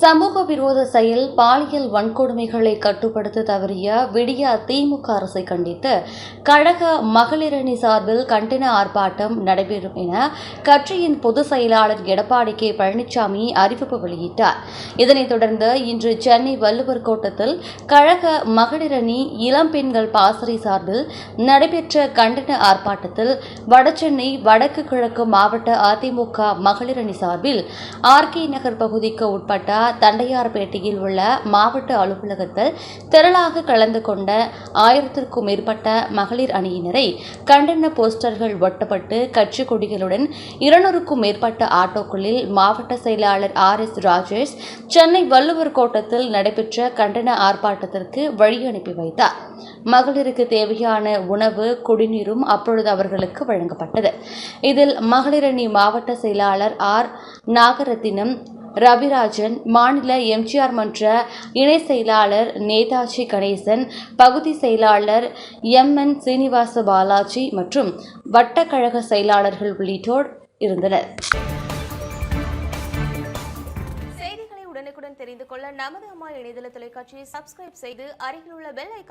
சமூக விரோத செயல் பாலியல் வன்கொடுமைகளை கட்டுப்படுத்த தவறிய விடிய திமுக அரசை கண்டித்து கழக மகளிரணி சார்பில் கண்டன ஆர்ப்பாட்டம் நடைபெறும் என கட்சியின் பொதுச் செயலாளர் எடப்பாடி கே. பழனிசாமி அறிவிப்பு வெளியிட்டார். இதனைத் தொடர்ந்து இன்று சென்னை வள்ளுவர் கோட்டத்தில் கழக மகளிரணி இளம்பெண்கள் பாசறை சார்பில் நடைபெற்ற கண்டன ஆர்ப்பாட்டத்தில் வடசென்னை வடக்கு கிழக்கு மாவட்ட அதிமுக மகளிரணி சார்பில் ஆர்கே நகர் பகுதிக்கு உட்பட்ட தண்டையார்பேட்டையில் உள்ள மாவட்ட அலுவலகத்தில் திரளாக கலந்து கொண்ட ஆயிரத்திற்கும் மேற்பட்ட மகளிர் அணியினரை கண்டன போஸ்டர்கள் ஒட்டப்பட்டு கட்சி கொடிகளுடன் இருநூறுக்கும் மேற்பட்ட ஆட்டோக்களில் மாவட்ட செயலாளர் ஆர் எஸ் ராஜேஷ் சென்னை வள்ளுவர் கோட்டத்தில் நடைபெற்ற கண்டன ஆர்ப்பாட்டத்திற்கு வழி அனுப்பி வைத்தார். மகளிருக்கு தேவையான உணவு குடிநீரும் அப்பொழுது அவர்களுக்கு வழங்கப்பட்டது. இதில் மகளிரணி மாவட்ட செயலாளர் ஆர் நாகரத்தினம் ரவிராஜன் மாநில எம்ஜிஆர் மன்ற இணை செயலாளர் நேதாஜி கணேசன் பகுதி செயலாளர் எம் என் சீனிவாச பாலாஜி மற்றும் வட்டக்கழக செயலாளர்கள் உள்ளிட்டோர் இருந்தனர். செய்திகளை உடனுக்குடன் தெரிந்து கொள்ள நமது அம்மா இணையதள தொலைக்காட்சியை சப்ஸ்கிரைப் செய்து அருகில் உள்ள பெல்